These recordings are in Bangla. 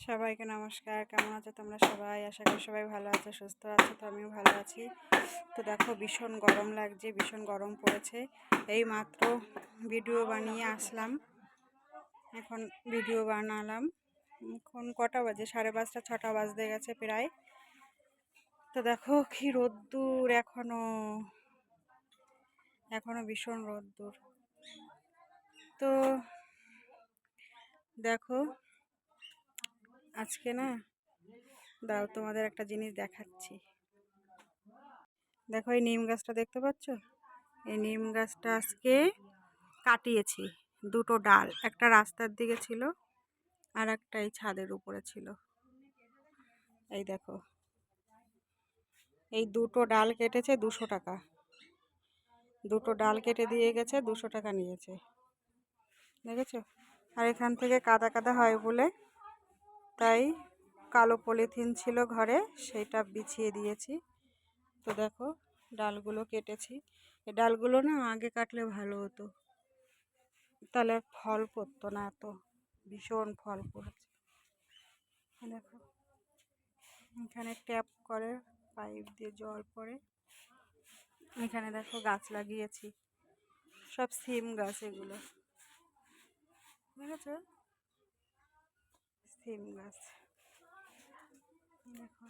সবাইকে নমস্কার। কেমন আছো তোমরা সবাই? আশা করি সবাই ভালো আছো, সুস্থ আছো, তো আমিও ভালো আছি। তো দেখো, ভীষণ গরম লাগছে, ভীষণ গরম পড়েছে। এই মাত্র ভিডিও বানিয়ে আসলাম। এখন ভিডিও বানালাম। এখন কটা বাজে? সাড়ে পাঁচটা, ছটা বাজতে গেছে প্রায়। তো দেখো, কি রোদ্দুর এখনও। এখনও ভীষণ রোদ্দুর। তো দেখো আজকে না? দাও তোমাদের একটা জিনিস দেখাচ্ছি। দেখো এই নিম গাছটা দেখতে পাচ্ছ? এই নিম গাছটা আজকে কাটিয়েছি। দুটো ডাল, একটা রাস্তার দিকে ছিল আর একটা এই ছাদের উপরে ছিল। এই দেখো। এই দুটো ডাল কেটেছে দুশো টাকা। দুটো ডাল কেটে দিয়ে গেছে, দুশো টাকা নিয়েছে। দেখেছ? আর এখান থেকে কাদা কাদা হয় বলে তাই কালো পলিথিন ছিল ঘরে, সেটা বিছিয়ে দিয়েছি। তো দেখো, ডালগুলো কেটেছি। এই ডালগুলো না আগে কাটলে ভালো হতো। তাহলে ফল পড়তো না এত, ভীষণ ফল পড়েছে। দেখো, এখানে ট্যাপ করে পাইপ দিয়ে জল পড়ে। এখানে দেখো গাছ লাগিয়েছি। সব সিম গাছ এগুলো। দেখেছ সিম গাছ। দেখো।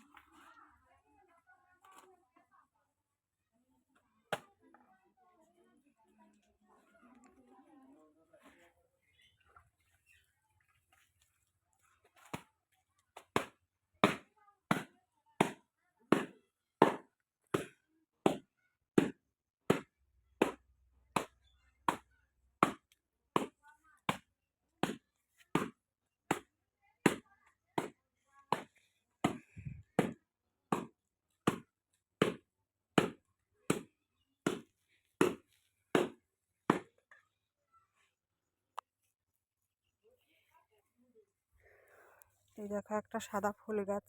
এই দেখো একটা সাদা ফুল গাছ।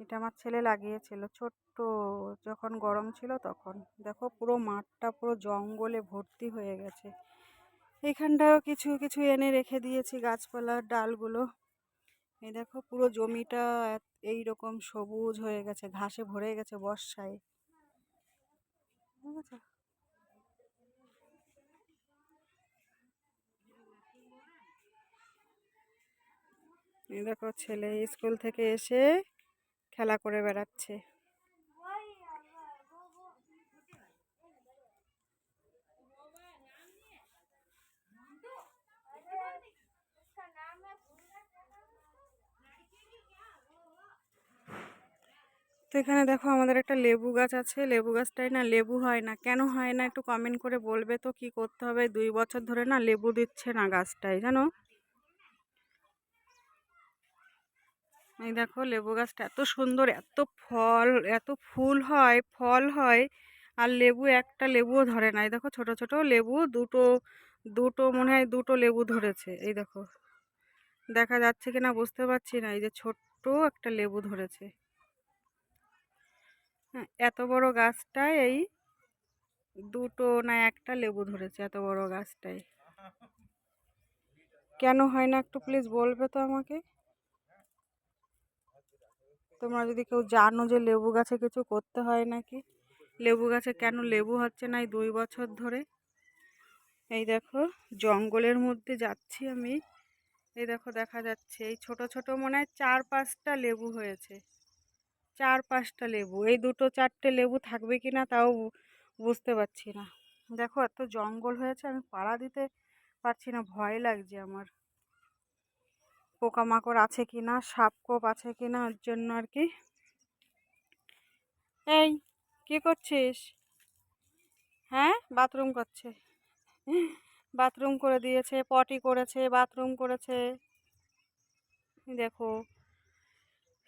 এটা আমার ছেলে লাগিয়েছিল। ছোট্ট, যখন গরম ছিল তখন। দেখো পুরো মাঠটা পুরো জঙ্গলে ভর্তি হয়ে গেছে। এখানটাও কিছু কিছু এনে রেখে দিয়েছি গাছপালার ডালগুলো। এই দেখো পুরো জমিটা এই রকম সবুজ হয়ে গেছে, ঘাসে ভরে গেছে বর্ষায়। ঠিক দেখো ছেলে স্কুল থেকে এসে খেলা করে বেড়াচ্ছে। তো এখানে দেখো আমাদের একটা লেবু গাছ আছে। লেবু গাছটাই না লেবু হয় না। কেন হয় না একটু কমেন্ট করে বলবে তো কি করতে হবে? দুই বছর ধরে না লেবু দিচ্ছে না গাছটাই জানো? এই দেখো লেবু গাছটা এত সুন্দর, এত ফল, এত ফুল হয়, ফল হয়, আর লেবু একটা লেবুও ধরে না। এই দেখো ছোট ছোট লেবু, দুটো দুটো মনে হয় দুটো লেবু ধরেছে। এই দেখো, দেখা যাচ্ছে কিনা বুঝতে পারছি না, এই যে ছোট্ট একটা লেবু ধরেছে। হ্যাঁ এত বড় গাছটায় এই দুটো না একটা লেবু ধরেছে, এত বড় গাছটায়। কেন হয় না একটু প্লিজ বলবে তো আমাকে? তোমরা যদি কেউ জানো যে লেবু গাছে কিছু করতে হয় নাকি? লেবু গাছে কেন লেবু হচ্ছে না এই দুই বছর ধরে? এই দেখো, জঙ্গলের মধ্যে যাচ্ছি আমি। এই দেখো, দেখা যাচ্ছে এই ছোট ছোট মনে হয় চার পাঁচটা লেবু হয়েছে। চার পাঁচটা লেবু। এই দুটো চারটে লেবু থাকবে কি না তাও বুঝতে পারছি না। দেখো, এত জঙ্গল হয়েছে, আমি পাড়া দিতে পারছি না। ভয় লাগছে আমার। পোকামাকড় আছে কি না সাপ কোপ আছে কি না ওর জন্য আর কি। এই, কি করছিস? হ্যাঁ? বাথরুম করছে। বাথরুম করে দিয়েছে, পটি করেছে, বাথরুম করেছে। দেখো,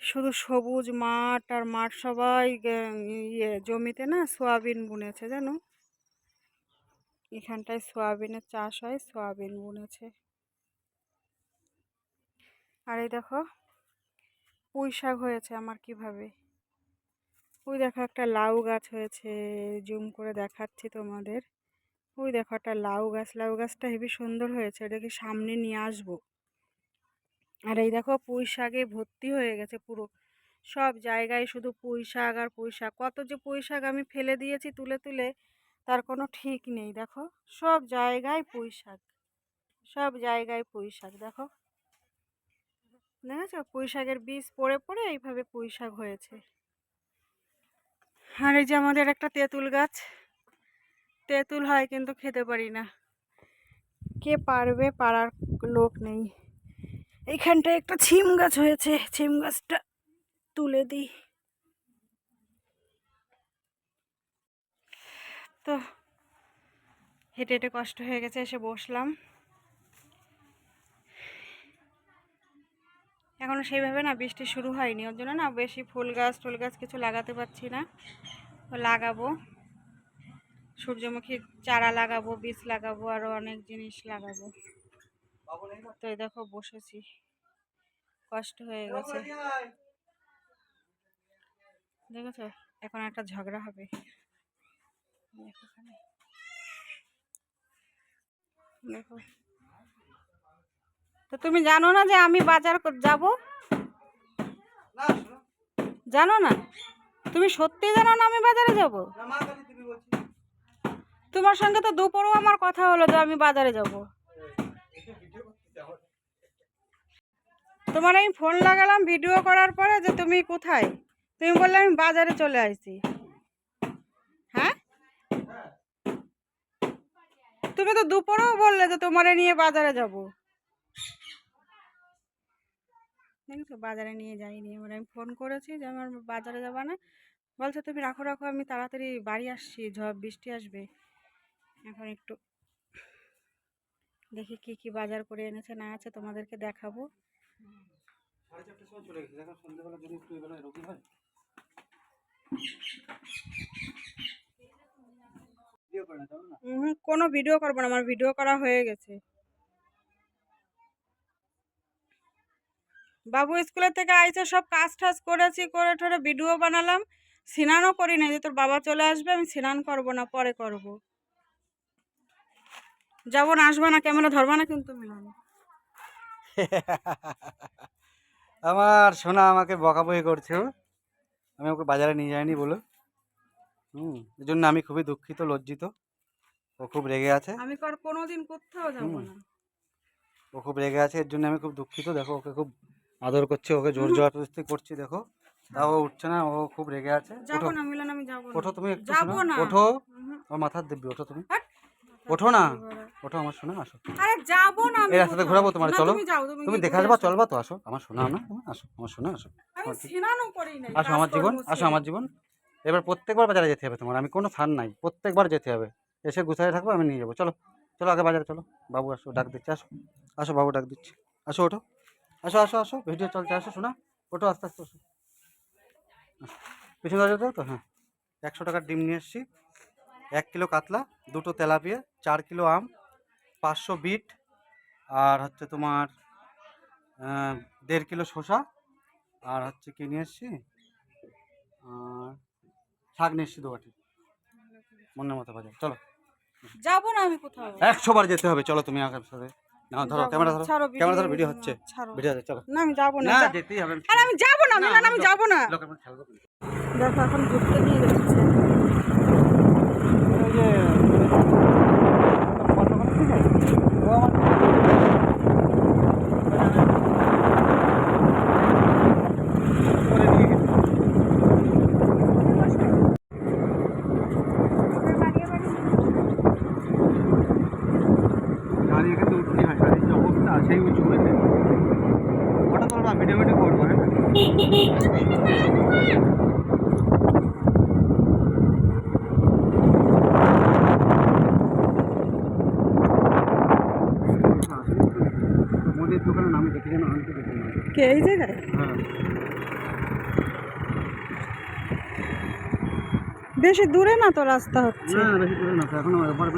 শুধু সবুজ মাঠ আর মাঠ সবাই ইয়ে জমিতে না সোয়াবিন বুনেছে, জানো? এখানটায় সোয়াবিনের চাষ হয়, সোয়াবিন বুনেছে। আর এই দেখো, পুঁই শাক হয়েছে আমার কীভাবে? ওই দেখো একটা লাউ গাছ হয়েছে, জুম করে দেখাচ্ছি তোমাদের। ওই দেখো একটা লাউ গাছ, লাউ গাছটা হেবি সুন্দর হয়েছে এটাকে সামনে নিয়ে আসব। আর এই দেখো পুঁই শাকে ভর্তি হয়ে গেছে পুরো। সব জায়গায় শুধু পুঁই শাক আর পুঁই শাক। কত যে পুঁই শাক আমি ফেলে দিয়েছি তুলে তুলে, তার কোনো ঠিক নেই। দেখো, সব জায়গায় পুঁই শাক। সব জায়গায় পুঁই শাক। দেখো দেখেছ পুঁই শাকের বীজ পড়ে পড়ে এইভাবে পুঁই শাক হয়েছে। আর এই যে আমাদের একটা তেঁতুল গাছ, তেঁতুল হয় কিন্তু খেতে পারি না। কে পারবে পারার লোক নেই। এইখানটায় একটা ছিম গাছ হয়েছে, ছিম গাছটা তুলে দিই। তো, হেঁটে হেঁটে কষ্ট হয়ে গেছে, এসে বসলাম। এখনও সেইভাবে না বৃষ্টি শুরু হয়নি। ওর জন্য না বেশি ফুল গাছ, টুল গাছ কিছু লাগাতে পারছি না। লাগাবো। সূর্যমুখী চারা লাগাবো, বীজ লাগাবো আরও অনেক জিনিস লাগাবো। তো এই দেখো বসেছি। কষ্ট হয়ে গেছে। দেখেছ? এখন একটা ঝগড়া হবে। দেখো দেখো। তো তুমি জানো না যে আমি বাজার যাব? জানো না? তুমি সত্যি জানো না আমি বাজারে যাব? তোমার সঙ্গে তো দুপুরও আমার কথা হলো যে আমি বাজারে যাব। তোমার আমি ফোন লাগালাম ভিডিও করার পরে যে তুমি কোথায়? তুমি বললে আমি বাজারে চলে আসছি হ্যাঁ? তুমি তো দুপুরেও বললে যে তোমারে নিয়ে বাজারে যাব। দেখেছ বাজারে নিয়ে যাইনি। এবার আমি ফোন করেছি যে আমার বাজারে যাবা না। বলছে তুমি রাখো রাখো আমি তাড়াতাড়ি বাড়ি আসছি ঝড় বৃষ্টি আসবে। এখন একটু দেখি কি কি বাজার করে এনেছে না আছে তোমাদেরকে দেখাবো। হয়। কোনো ভিডিও করব না আমার ভিডিও করা হয়ে গেছে। বাবু স্কুলের থেকে আইসে সব কাজ টাজ করেছি করে ঠরে ভিডিও বানালাম। স্নানও করি না যে তোর বাবা চলে আসবে আমি স্নান করব না পরে করব। যাব না আসবে না ক্যামেরা ধরবা না কিন্তু মিলান। আমার সোনা আমাকে বকাবকি করছে। আমি ওকে বাজারে নিয়ে যাইনি বলে। হুম এই জন্য আমি খুবই দুঃখিত লজ্জিত। ও খুব রেগে আছে। আমি কোনোদিন কোথাও যাব। না। ও খুব রেগে আছে এর জন্য আমি খুব দুঃখিত। দেখো ওকে খুব আদর করছে ওকে জোর জবরদস্তি করছি দেখো। তাও ও উঠছে না ও খুব রেগে আছে। যাব না মিলন আমি যাব না। ওঠো তুমি একটু যাব শোনো। না। ওঠো। আমার মাথার দিব্যি ওঠো তুমি। ওঠো না। ওঠো আমার শোনা আসো। আরে যাব না আমি এই রাস্তাতে কোথাও। ঘোরাবো তোমার না, চলো। তুমি যাও তুমি তুমি গিয়ে দেখে ঘুরে আসবা চলবা তো আসো। আমার শোনা না তুমি আসো আমার শোনা আসো। আমি আমার স্নানও করি নাই আসো আমার জীবন আসো আমার জীবন। এবার প্রত্যেকবার বাজারে যেতে হবে তোমার আমি কোনো ছাড় নাই। প্রত্যেকবার যেতে হবে। এসে গুছাই থাকব আমি নিয়ে যাব। চলো চলো আগে বাজারে চলো। বাবু আসো ডাক দিচ্ছে আসো। আসো বাবু ডাক দিচ্ছে। আসো ওঠো। আসো আসো আসো ভিডিও চলছে আসো শোনা। ওঠো আস্তে আস্তে আসো আসো। পিছনে দাও তো? হ্যাঁ। একশো টাকার ডিম নিয়ে এসেছি। এক কিলো কাতলা দুটো তেলাপিয়া চার কিলো আম পাঁচশো বিট আর হচ্ছে তোমার দেড় কিলো শসা আর হচ্ছে কি নিয়ে এসেছি? আর শাক নিয়ে এসেছি দোকাটি মনের মতো বাজার। চলো। যাব না আমি কোথাও। একশো বার যেতে হবে। চলো তুমি আমার সাথে না ধরো ক্যামেরা না। ধরো ক্যামেরা ধরো ভিডিও হচ্ছে ভিডিও হচ্ছে চলো না আমি যাব না না যেতেই হবে আরে আমি যাব না মিলন আমি যাব না। দেখো এখন ঘুরতে নিয়ে যাচ্ছে ওই যে, ও আমার- করে নিয়ে গেছে। গাড়ি এখানে উঠতে হয় গাড়ির যে অবস্থা সেই উঁচু হয়েছে ওটা তোমরা ভিডিও ভিডিও করব হ্যাঁ মোদির দোকানের নামে দেখি যেন আনতে দেখি না কে এই জায়গায়? হ্যাঁ। বেশি দূরে না তো রাস্তা হচ্ছে?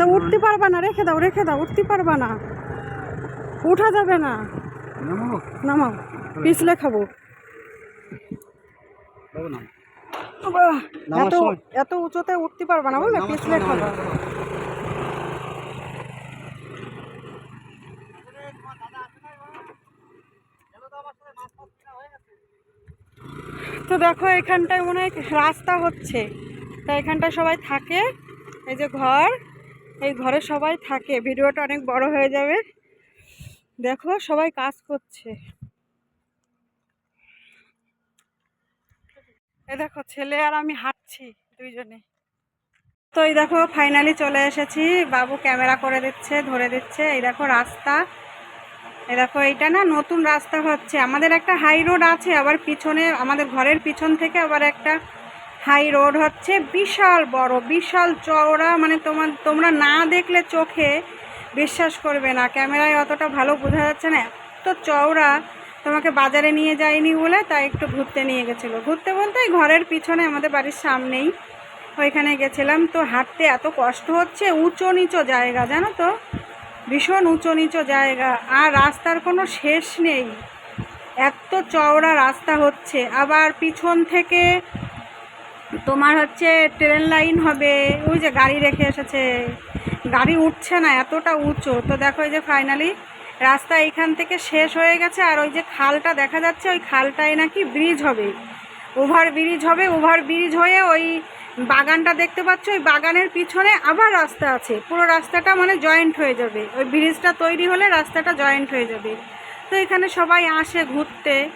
তো উঠতে পারবা না রেখে দাও রেখে দাও উঠতে পারবা না। উঠা যাবে না। নামাও পিছলে খাব। এত এত উঁচুতে উঠতে পারবা না বুঝলে পিছলে খাব। তো দেখো এখানটায় মনে হয় রাস্তা হচ্ছে। তা এখানটায় সবাই থাকে, এই যে ঘর, এই ঘরে সবাই থাকে। ভিডিওটা অনেক বড় হয়ে যাবে। দেখো সবাই কাজ করছে। এ দেখো ছেলে আর আমি হাঁটছি দুইজনে। তো এই দেখো ফাইনালি চলে এসেছি। বাবু ক্যামেরা করে দিচ্ছে, ধরে দিচ্ছে। এই দেখো রাস্তা। এই দেখো, এইটা না নতুন রাস্তা হচ্ছে। আমাদের একটা হাই রোড আছে, আবার পিছনে আমাদের ঘরের পিছন থেকে আবার একটা হাই রোড হচ্ছে। বিশাল বড়, বিশাল চওড়া মানে তোমার তোমরা না দেখলে চোখে বিশ্বাস করবে না। ক্যামেরায় অতটা ভালো বোঝা যাচ্ছে না। এত চওড়া, তোমাকে বাজারে নিয়ে যায়নি বলে তাই একটু ঘুরতে নিয়ে গেছিল। ঘুরতে বলতে ঘরের পিছনে আমাদের বাড়ির সামনেই ওইখানে গেছিলাম। তো হাঁটতে এত কষ্ট হচ্ছে উঁচু নিচু জায়গা, জানো তো? ভীষণ উঁচু নিচু জায়গা, আর রাস্তার কোনো শেষ নেই। এত চওড়া রাস্তা হচ্ছে। আবার পিছন থেকে তোমার হচ্ছে ট্রেন লাইন হবে। ওই যে গাড়ি রেখে এসেছে। গাড়ি উঠছে না, এতটা উঁচু। তো দেখো এই যে ফাইনালি রাস্তা এইখান থেকে শেষ হয়ে গেছে, আর ওই যে খালটা দেখা যাচ্ছে, ওই খালটায় নাকি ব্রিজ হবে। ওভার ব্রিজ হবে ওভার ব্রিজ হয়ে ওই বাগানটা দেখতে পাচ্ছ, ওই বাগানের পিছনে আবার রাস্তা আছে। পুরো রাস্তাটা মানে জয়েন্ট হয়ে যাবে। ওই ব্রিজটা তৈরি হলে রাস্তাটা জয়েন্ট হয়ে যাবে। তো এখানে সবাই আসে ঘুরতে।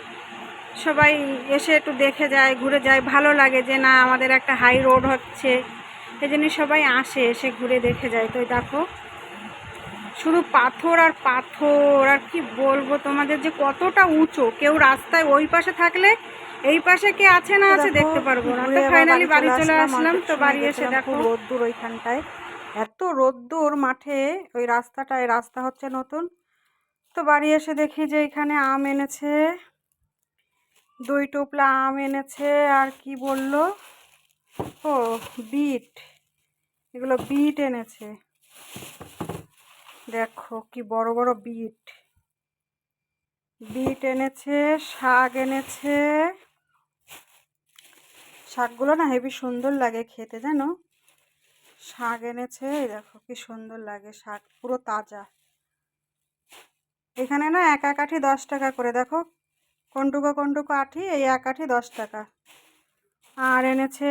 সবাই এসে একটু দেখে যায়, ঘুরে যায়। ভালো লাগে যে, না, আমাদের একটা হাই রোড হচ্ছে। এই জন্য সবাই আসে, এসে ঘুরে দেখে যায়। তো দেখো, শুধু পাথর আর পাথর, আর কি বলব তোমাদের যে কতটা উঁচু। কেউ রাস্তায় ওই পাশে থাকলে এই পাশে কে আছে না আছে দেখতে পারব না। তো ফাইনালি বাড়ি চলে আসলাম তো বাড়ি এসে দেখো রোদ্দুর ওইখানটায়। এত রোদ্দুর মাঠে ওই রাস্তাটায় রাস্তা হচ্ছে নতুন। তো বাড়ি এসে দেখি যে এখানে আম এনেছে দুই টোপলা আম এনেছে আর কি বলল? ও বিট। এগুলো বিট এনেছে। দেখো কি বড় বড় বিট। বিট এনেছে শাক এনেছে। শাকগুলো না হেবি সুন্দর লাগে খেতে, জানো? শাক এনেছে দেখো কি সুন্দর লাগে শাক, পুরো তাজা। এখানে না এক এক আঠি দশ টাকা করে, দেখো? কোনটুকু কোনটুকু আঠি এই এক আঠি দশ টাকা। আর এনেছে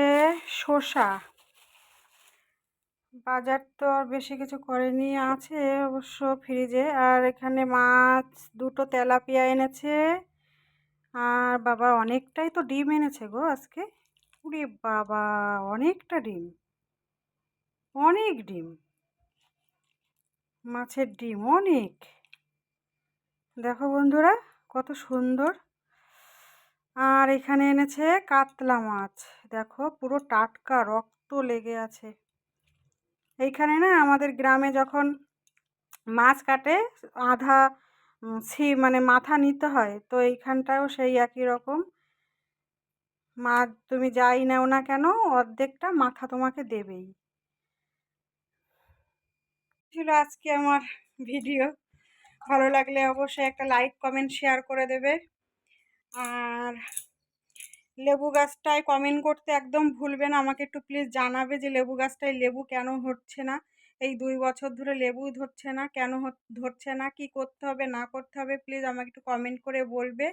শসা। বাজার তো আর বেশি কিছু করেনি, আছে অবশ্য ফ্রিজে। আর এখানে মাছ, দুটো তেলাপিয়া এনেছে। আর বাবা, অনেকটাই তো ডিম এনেছে গো আজকে। উরে বাবা, অনেকটা ডিম। অনেক ডিম। মাছের ডিম অনেক। দেখো বন্ধুরা, কত সুন্দর। আর এখানে এনেছে কাতলা মাছ। দেখো, পুরো টাটকা, রক্ত লেগে আছে। এইখানে না, আমাদের গ্রামে যখন মাছ কাটে, আধা ছি মানে মাথা নিতে হয়, তো এইখানটাও সেই একই রকম। মাছ তুমি যাই নাও না কেন? অর্ধেকটা মাথা তোমাকে দেবেই। ছিল আজকে আমার ভিডিও। ভালো লাগলে অবশ্যই একটা লাইক, কমেন্ট, শেয়ার করে দেবে। আর লেবু গাছটায় কমেন্ট করতে একদম ভুলবে না। আমাকে একটু প্লিজ জানাবে যে লেবু গাছটায় লেবু কেন হচ্ছে না? এই দুই বছর ধরে লেবু ধরছে না, কেন ধরছে না? কি করতে হবে, না করতে হবে? প্লিজ আমাকে একটু কমেন্ট করে বলবে।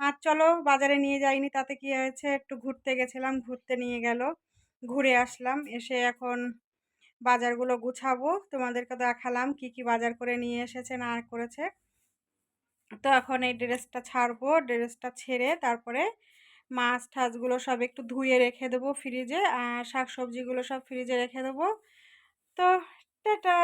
আর চলো বাজারে নিয়ে যাইনি, তাতে কি হয়েছে? একটু ঘুরতে গেছিলাম, ঘুরতে নিয়ে গেল, ঘুরে আসলাম, এসে এখন বাজারগুলো গুছাবো, তোমাদেরকে দেখালাম কি কি বাজার করে নিয়ে এসেছে না করেছে। তো এখন এই ড্রেসটা ছাড়বো, ড্রেসটা ছেড়ে তারপরে মাছ ঠাছগুলো সব একটু ধুয়ে রেখে দেবো ফ্রিজে, আর শাক সবজিগুলো সব ফ্রিজে রেখে দেবো। তো টাটা!